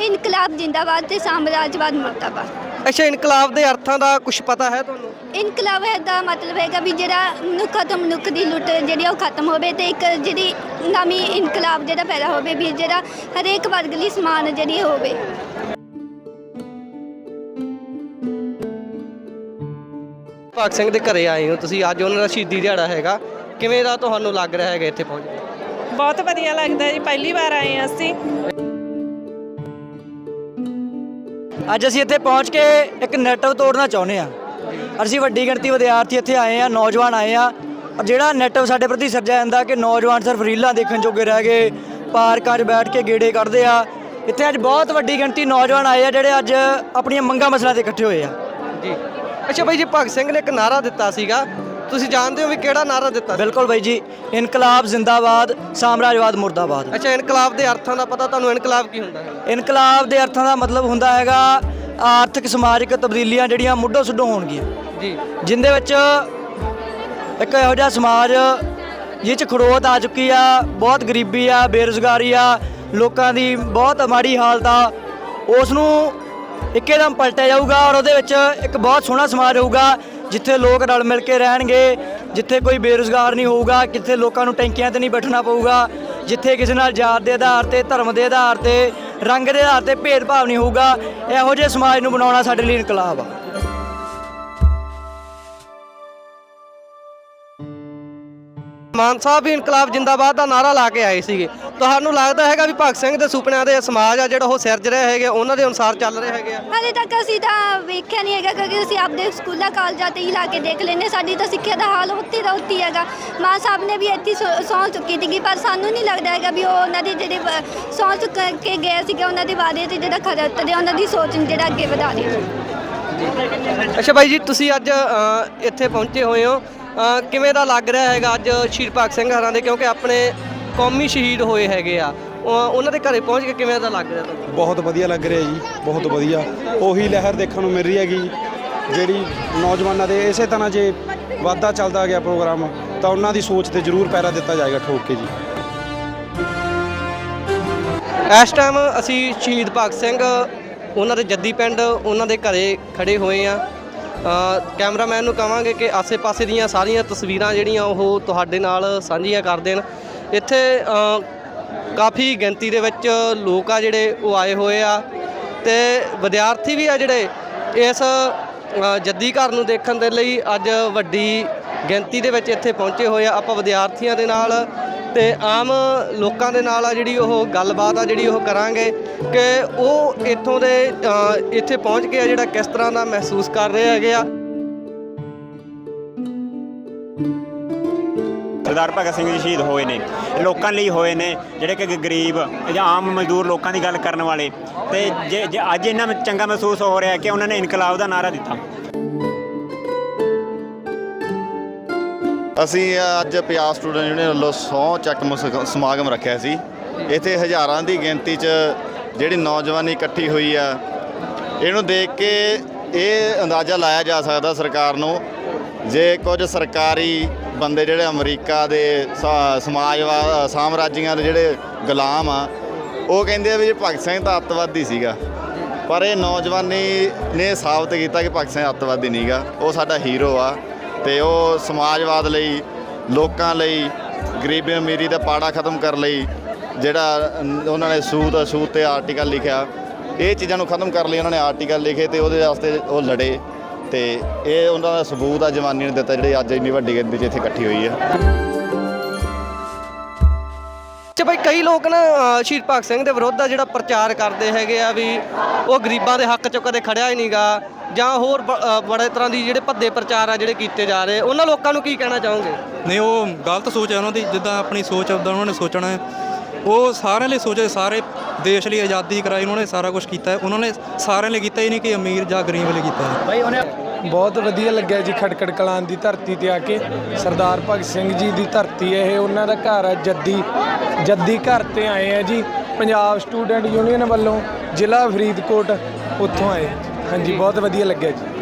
ਇਨਕਲਾਬ ਜਿੰਦਾਬਾਦ ਤੇ ਸਾਮਰਾਜਵਾਦ ਮੁਰਦਾਬਾਦ। ਅੱਛਾ ਇਨਕਲਾਬ ਦੇ ਅਰਥਾਂ ਦਾ ਕੁਝ ਪਤਾ ਹੈ ਤੁਹਾਨੂੰ? ਇਨਕਲਾਬ ਦਾ ਮਤਲਬ ਹੈਗਾ ਵੀ ਜਿਹੜਾ ਮਨੁੱਖ ਤੋਂ ਮਨੁੱਖ ਦੀ ਲੁੱਟ ਜਿਹੜੀ ਉਹ ਖਤਮ ਹੋਵੇ ਤੇ ਇੱਕ ਜਿਹੜੀ ਨਵੀਂ ਇਨਕਲਾਬ ਜਿਹੜਾ ਪੈਦਾ ਹੋਵੇ ਵੀ ਜਿਹੜਾ ਹਰੇਕ ਵਰਗ ਲਈ ਸਮਾਨ ਜਿਹੜੀ ਹੋਵੇ। ਭਗਤ ਸਿੰਘ ਦੇ ਘਰੇ ਆਏ ਹੋ ਤੁਸੀਂ ਅੱਜ ਉਹਨਾਂ ਦਾ ਸ਼ਹੀਦੀ ਦਿਹਾੜਾ ਹੈਗਾ। ਕਿਵੇਂ ਦਾ ਤੁਹਾਨੂੰ ਲੱਗ ਰਿਹਾ ਹੈਗਾ ਇੱਥੇ ਪਹੁੰਚ ਕੇ ਬਹੁਤ ਵਧੀਆ ਲੱਗਦਾ ਜੀ ਪਹਿਲੀ ਵਾਰ ਆਏ ਹਾਂ ਅਸੀਂ। ਅੱਜ ਅਸੀਂ ਇੱਥੇ ਪਹੁੰਚ ਕੇ ਇੱਕ ਨੈਟਵਰਕ ਤੋੜਨਾ ਚਾਹੁੰਦੇ ਆ ਅਸੀਂ ਵੱਡੀ ਗਿਣਤੀ ਵਿਦਿਆਰਥੀ ਇੱਥੇ ਆਏ ਆ ਨੌਜਵਾਨ ਆਏ ਆ ਔਰ ਜਿਹੜਾ ਨੈਟਵਰਕ ਸਾਡੇ ਪ੍ਰਤੀ ਸਿਰਜਿਆ ਜਾਂਦਾ ਕਿ ਨੌਜਵਾਨ ਸਿਰਫ ਰੀਲਾਂ ਦੇਖਣ ਜੋਗੇ ਰਹਿ ਗਏ, ਪਾਰਕਾਂ 'ਚ ਬੈਠ ਕੇ ਗੇੜੇ ਕੱਢਦੇ ਆ। ਇੱਥੇ ਅੱਜ ਬਹੁਤ ਵੱਡੀ ਗਿਣਤੀ ਨੌਜਵਾਨ ਆਏ ਆ, ਜਿਹੜੇ ਅੱਜ ਆਪਣੀਆਂ ਮੰਗਾਂ ਮਸਲਿਆਂ ਤੇ ਇਕੱਠੇ ਹੋਏ ਆ। ਜੀ। ਅੱਛਾ ਬਾਈ ਜੀ, ਭਗਤ ਸਿੰਘ ਨੇ ਇੱਕ ਨਾਰਾ ਦਿੱਤਾ ਸੀਗਾ ਤੁਸੀਂ ਜਾਣਦੇ ਹੋ ਵੀ ਕਿਹੜਾ ਨਾਰਾ ਦਿੱਤਾ ਸੀ? ਬਿਲਕੁਲ ਬਾਈ ਜੀ ਇਨਕਲਾਬ ਜ਼ਿੰਦਾਬਾਦ ਸਾਮਰਾਜਵਾਦ ਮੁਰਦਾਬਾਦ। ਅੱਛਾ ਇਨਕਲਾਬ ਦੇ ਅਰਥਾਂ ਦਾ ਪਤਾ ਤੁਹਾਨੂੰ ਇਨਕਲਾਬ ਕੀ ਹੁੰਦਾ ਹੈ ਇਨਕਲਾਬ ਦੇ ਅਰਥਾਂ ਦਾ ਮਤਲਬ ਹੁੰਦਾ ਹੈਗਾ ਆਰਥਿਕ ਸਮਾਜਿਕ ਤਬਦੀਲੀਆਂ ਜਿਹੜੀਆਂ ਮੁੱਢੋਂ ਸੁੱਢੋਂ ਹੋਣਗੀਆਂ। ਜੀ। ਜਿੰਦੇ ਵਿੱਚ ਇੱਕ ਇਹੋ ਜਿਹਾ ਸਮਾਜ ਜਿਹ ਚ ਖੜੋਤ ਆ ਚੁੱਕੀ ਆ ਬਹੁਤ ਗਰੀਬੀ ਆ ਬੇਰੁਜ਼ਗਾਰੀ ਆ ਲੋਕਾਂ ਦੀ ਬਹੁਤ ਮਾੜੀ ਹਾਲਤ ਆ ਉਸ ਨੂੰ ਇੱਕੇਦਮ ਪਲਟਿਆ ਜਾਊਗਾ ਔਰ ਉਹਦੇ ਵਿੱਚ ਇੱਕ ਬਹੁਤ ਸੋਹਣਾ ਸਮਾਜ ਹੋਊਗਾ ਜਿੱਥੇ ਲੋਕ ਰਲ ਮਿਲ ਕੇ ਰਹਿਣਗੇ, ਜਿੱਥੇ ਕੋਈ ਬੇਰੁਜ਼ਗਾਰ ਨਹੀਂ ਹੋਊਗਾ, ਕਿੱਥੇ ਲੋਕਾਂ ਨੂੰ ਟੈਂਕੀਆਂ ਤੇ ਨਹੀਂ ਬੈਠਣਾ ਪਊਗਾ, ਜਿੱਥੇ ਕਿਸੇ ਨਾਲ ਜਾਤ ਦੇ ਆਧਾਰ ਤੇ, ਧਰਮ ਦੇ ਆਧਾਰ ਤੇ, ਰੰਗ ਦੇ ਆਧਾਰ ਤੇ ਭੇਦਭਾਵ ਨਹੀਂ ਹੋਊਗਾ, ਇਹੋ ਜਿਹੇ ਸਮਾਜ ਨੂੰ ਬਣਾਉਣਾ ਸਾਡੇ ਲਈ ਇਨਕਲਾਬ ਆ। ਮਾਨ ਸਾਹਿਬ ਵੀ ਇਨਕਲਾਬ ਜਿੰਦਾਬਾਦ ਦਾ ਨਾਰਾ ਲਾ ਕੇ ਆਏ ਸੀਗੇ। ਤੁਹਾਨੂੰ ਲੱਗਦਾ ਹੈਗਾ ਵੀ ਭਗਤ ਸਿੰਘ ਦੇ ਸੁਪਨਿਆਂ ਦੇ ਸਮਾਜ ਆ ਜਿਹੜਾ ਉਹ ਸਿਰਜ ਰਿਹਾ ਹੈਗਾ ਉਹਨਾਂ ਦੇ ਅਨੁਸਾਰ ਚੱਲ ਰਿਹਾ ਹੈਗੇ ਆ? ਹਾਲੇ ਤੱਕ ਅਸੀਂ ਤਾਂ ਵੇਖਿਆ ਨਹੀਂ ਹੈਗਾ ਕਿਉਂਕਿ ਅਸੀਂ ਆਪਦੇ ਸਕੂਲਾਂ ਕਾਲਜਾਂ ਤੇ ਹੀ ਲਾ ਕੇ ਦੇਖ ਲੈਂਦੇ ਸਾਡੀ ਤਾਂ ਸਿੱਖਿਆ ਦਾ ਹਾਲ ਉੱਥੇ ਦਾ ਉੱਥੇ ਹੈਗਾ। ਮਾਂ ਸਾਹਿਬ ਨੇ ਵੀ ਇੱਥੇ ਸੌਂ ਚੁੱਕੀ ਸੀਗੀ ਪਰ ਸਾਨੂੰ ਨਹੀਂ ਲੱਗਦਾ ਹੈਗਾ ਵੀ ਉਹ ਉਹਨਾਂ ਦੇ ਜਿਹੜੇ ਸੌਂ ਚੁੱਕ ਕੇ ਗਏ ਸੀਗੇ ਉਹਨਾਂ ਦੇ ਵਾਅਦੇ ਤੇ ਜਿਹੜਾ ਖਰਾ ਉਤਰਿਆ ਉਹਨਾਂ ਦੀ ਸੋਚ ਨੂੰ ਜਿਹੜਾ ਅੱਗੇ ਵਧਾ ਰਹੇ ਅੱਛਾ ਬਾਈ ਜੀ ਤੁਸੀਂ ਅੱਜ ਇੱਥੇ ਪਹੁੰਚੇ ਹੋਏ ਹੋ। ਕਿਵੇਂ ਦਾ ਲੱਗ ਰਿਹਾ ਹੈਗਾ ਅੱਜ ਸ਼ਹੀਦ ਭਗਤ ਸਿੰਘ ਹਰਾਂ ਦੇ? ਕਿਉਂਕਿ ਆਪਣੇ ਕੌਮੀ ਸ਼ਹੀਦ ਹੋਏ ਹੈਗੇ ਆ। ਉਹ- ਉਹਨਾਂ ਦੇ ਘਰੇ ਪਹੁੰਚ ਕੇ ਕਿਵੇਂ ਦਾ ਲੱਗ ਰਿਹਾ ਤੁਹਾਨੂੰ? ਬਹੁਤ ਵਧੀਆ ਲੱਗ ਰਿਹਾ ਜੀ ਬਹੁਤ ਵਧੀਆ। ਉਹੀ ਲਹਿਰ ਦੇਖਣ ਨੂੰ ਮਿਲ ਰਹੀ ਹੈਗੀ। ਜਿਹੜੀ ਨੌਜਵਾਨਾਂ ਦੇ ਇਸੇ ਤਰ੍ਹਾਂ ਜੇ ਵਾਧਾ ਚੱਲਦਾ ਗਿਆ ਪ੍ਰੋਗਰਾਮ ਤਾਂ ਉਹਨਾਂ ਦੀ ਸੋਚ ਤੇ ਜ਼ਰੂਰ ਪੈਰਾ ਦਿੱਤਾ ਜਾਏਗਾ ਠੋਕ ਕੇ ਜੀ। ਇਸ ਟਾਈਮ ਅਸੀਂ ਸ਼ਹੀਦ ਭਗਤ ਸਿੰਘ ਉਹਨਾਂ ਦੇ ਜੱਦੀ ਪਿੰਡ ਉਹਨਾਂ ਦੇ ਘਰੇ ਖੜੇ ਹੋਏ ਆ। ਕੈਮਰਾਮੈਨ ਨੂੰ ਕਹਾਂਗੇ ਕਿ ਆਸੇ-ਪਾਸੇ ਦੀਆਂ ਸਾਰੀਆਂ ਤਸਵੀਰਾਂ ਜਿਹੜੀਆਂ ਉਹ ਤੁਹਾਡੇ ਨਾਲ ਸਾਂਝੀਆਂ ਕਰ ਦੇਣ। ਇੱਥੇ ਕਾਫੀ ਗਿਣਤੀ ਦੇ ਵਿੱਚ ਲੋਕ ਆ ਜਿਹੜੇ ਉਹ ਆਏ ਹੋਏ ਆ ਤੇ ਵਿਦਿਆਰਥੀ ਵੀ ਆ ਜਿਹੜੇ ਇਸ ਜੱਦੀ ਘਰ ਨੂੰ ਦੇਖਣ ਦੇ ਲਈ ਅੱਜ ਵੱਡੀ ਗਿਣਤੀ ਦੇ ਵਿੱਚ ਇੱਥੇ ਪਹੁੰਚੇ ਹੋਏ ਆ। ਆਪਾਂ ਵਿਦਿਆਰਥੀਆਂ ਦੇ ਨਾਲ ਤੇ ਆਮ ਲੋਕਾਂ ਦੇ ਨਾਲ ਆ ਜਿਹੜੀ ਉਹ ਗੱਲਬਾਤ ਆ ਜਿਹੜੀ ਉਹ ਕਰਾਂਗੇ ਕਿ ਉਹ ਇੱਥੋਂ ਦੇ ਇੱਥੇ ਪਹੁੰਚ ਕੇ ਆ ਜਿਹੜਾ ਕਿਸ ਤਰ੍ਹਾਂ ਦਾ ਮਹਿਸੂਸ ਕਰ ਰਹੇ ਹੈਗੇ ਆ। ਸਰਦਾਰ ਭਗਤ ਸਿੰਘ ਜੀ ਸ਼ਹੀਦ ਹੋਏ ਨੇ, ਲੋਕਾਂ ਲਈ ਹੋਏ ਨੇ, ਜਿਹੜੇ ਕਿ ਗਰੀਬ ਜਾਂ ਆਮ ਮਜ਼ਦੂਰ ਲੋਕਾਂ ਦੀ ਗੱਲ ਕਰਨ ਵਾਲੇ ਤੇ ਜੇ ਜੇ ਅੱਜ ਇਹਨਾਂ ਨੂੰ ਚੰਗਾ ਮਹਿਸੂਸ ਹੋ ਰਿਹਾ ਕਿ ਉਹਨਾਂ ਨੇ ਇਨਕਲਾਬ ਦਾ ਨਾਰਾ ਦਿੱਤਾ। ਅਸੀਂ ਅੱਜ ਪੰਜਾਬ ਸਟੂਡੈਂਟ ਯੂਨੀਅਨ ਵੱਲੋਂ ਸਹੁੰ ਚੱਕ ਸਮਾਗਮ ਰੱਖਿਆ ਸੀ। ਇੱਥੇ ਹਜ਼ਾਰਾਂ ਦੀ ਗਿਣਤੀ 'ਚ ਜਿਹੜੀ ਨੌਜਵਾਨੀ ਇਕੱਠੀ ਹੋਈ ਆ, ਇਹਨੂੰ ਦੇਖ ਕੇ ਇਹ ਅੰਦਾਜ਼ਾ ਲਾਇਆ ਜਾ ਸਕਦਾ ਸਰਕਾਰ ਨੂੰ ਜੇ ਕੁਝ ਸਰਕਾਰੀ ਬੰਦੇ ਜਿਹੜੇ ਅਮਰੀਕਾ ਦੇ ਸਾ- ਸਮਾਜਵਾਦ ਸਾਮਰਾਜੀਆਂ ਦੇ ਜਿਹੜੇ ਗੁਲਾਮ ਆ, ਉਹ ਕਹਿੰਦੇ ਆ ਵੀ ਭਗਤ ਸਿੰਘ ਤਾਂ ਅੱਤਵਾਦੀ ਸੀਗਾ। ਪਰ ਇਹ ਨੌਜਵਾਨੀ ਨੇ ਸਾਬਤ ਕੀਤਾ ਕਿ ਭਗਤ ਸਿੰਘ ਅੱਤਵਾਦੀ ਨਹੀਂਗਾ ਉਹ ਸਾਡਾ ਹੀਰੋ ਆ। ਤੇ ਉਹ ਸਮਾਜਵਾਦ ਲਈ, ਲੋਕਾਂ ਲਈ, ਗਰੀਬੀ ਅਮੀਰੀ ਦਾ ਪਾੜਾ ਖਤਮ ਕਰਨ ਲਈ ਜਿਹੜਾ ਉਹਨਾਂ ਨੇ ਸੂਤ ਸੂਤ ਤੇ ਆਰਟੀਕਲ ਲਿਖਿਆ, ਇਹ ਚੀਜ਼ਾਂ ਨੂੰ ਖਤਮ ਕਰਨ ਲਈ ਉਹਨਾਂ ਨੇ ਆਰਟੀਕਲ ਲਿਖੇ ਤੇ ਉਹਦੇ ਵਾਸਤੇ ਉਹ ਲੜੇ ਤੇ ਇਹ ਉਹਨਾਂ ਦਾ ਸਬੂਤ ਆ, ਜਵਾਨੀ ਨੇ ਦਿੱਤਾ ਜਿਹੜੇ ਅੱਜ ਇੰਨੀ ਵੱਡੀ ਗਿਣਤੀ 'ਚ ਇੱਥੇ ਇਕੱਠੀ ਹੋਈ ਆ। ਅੱਛਾ ਭਾਈ ਕਈ ਲੋਕ ਨਾ ਸ਼ਹੀਦ ਭਗਤ ਸਿੰਘ ਦੇ ਵਿਰੁੱਧ ਆ ਜਿਹੜਾ ਪ੍ਰਚਾਰ ਕਰਦੇ ਹੈਗੇ ਆ ਵੀ ਉਹ ਗਰੀਬਾਂ ਦੇ ਹੱਕ 'ਚ ਕਦੇ ਖੜਿਆ ਹੀ ਨਹੀਂਗਾ ਜਾਂ ਹੋਰ ਬ- ਅ, ਬੜੇ ਤਰ੍ਹਾਂ ਦੀ ਜਿਹੜੇ ਭੱਦੇ ਪ੍ਰਚਾਰ ਆ ਜਿਹੜੇ ਕੀਤੇ ਜਾ ਰਹੇ ਉਹਨਾਂ ਲੋਕਾਂ ਨੂੰ ਕੀ ਕਹਿਣਾ ਚਾਹੋਗੇ? ਨਹੀਂ ਉਹ ਗਲਤ ਸੋਚ ਹੈ ਉਹਨਾਂ ਦੀ ਜਿੱਦਾਂ ਆਪਣੀ ਸੋਚ ਉਦਾਂ ਉਹਨਾਂ ਨੇ ਸੋਚਣਾ ਹੈ। ਉਹ ਸਾਰਿਆਂ ਲਈ ਸੋਚੇ ਸਾਰੇ ਦੇਸ਼ ਲਈ ਆਜ਼ਾਦੀ ਕਰਾਈ ਉਹਨਾਂ ਨੇ ਸਾਰਾ ਕੁਝ ਕੀਤਾ ਹੈ। ਉਹਨਾਂ ਨੇ ਸਾਰਿਆਂ ਲਈ ਕੀਤਾ ਹੀ ਨਹੀਂ ਕਿ ਅਮੀਰ ਜਾਂ ਗਰੀਬ ਲਈ ਕੀਤਾ ਹੈ। ਬਹੁਤ ਵਧੀਆ ਲੱਗਿਆ ਜੀ ਖਟਕੜ ਕਲਾਂ ਦੀ ਧਰਤੀ ਤੇ ਆ ਕੇ। ਸਰਦਾਰ ਭਗਤ ਸਿੰਘ ਜੀ ਦੀ ਧਰਤੀ ਹੈ ਇਹ ਉਹਨਾਂ ਦਾ ਘਰ ਹੈ ਜੱਦੀ ਜੱਦੀ ਘਰ ਤੇ ਆਏ ਆ ਜੀ। ਪੰਜਾਬ ਸਟੂਡੈਂਟ ਯੂਨੀਅਨ ਵੱਲੋਂ ਜ਼ਿਲ੍ਹਾ ਫਰੀਦਕੋਟ ਉੱਥੋਂ ਆਏ ਹਾਂਜੀ ਬਹੁਤ ਵਧੀਆ ਲੱਗਿਆ ਜੀ।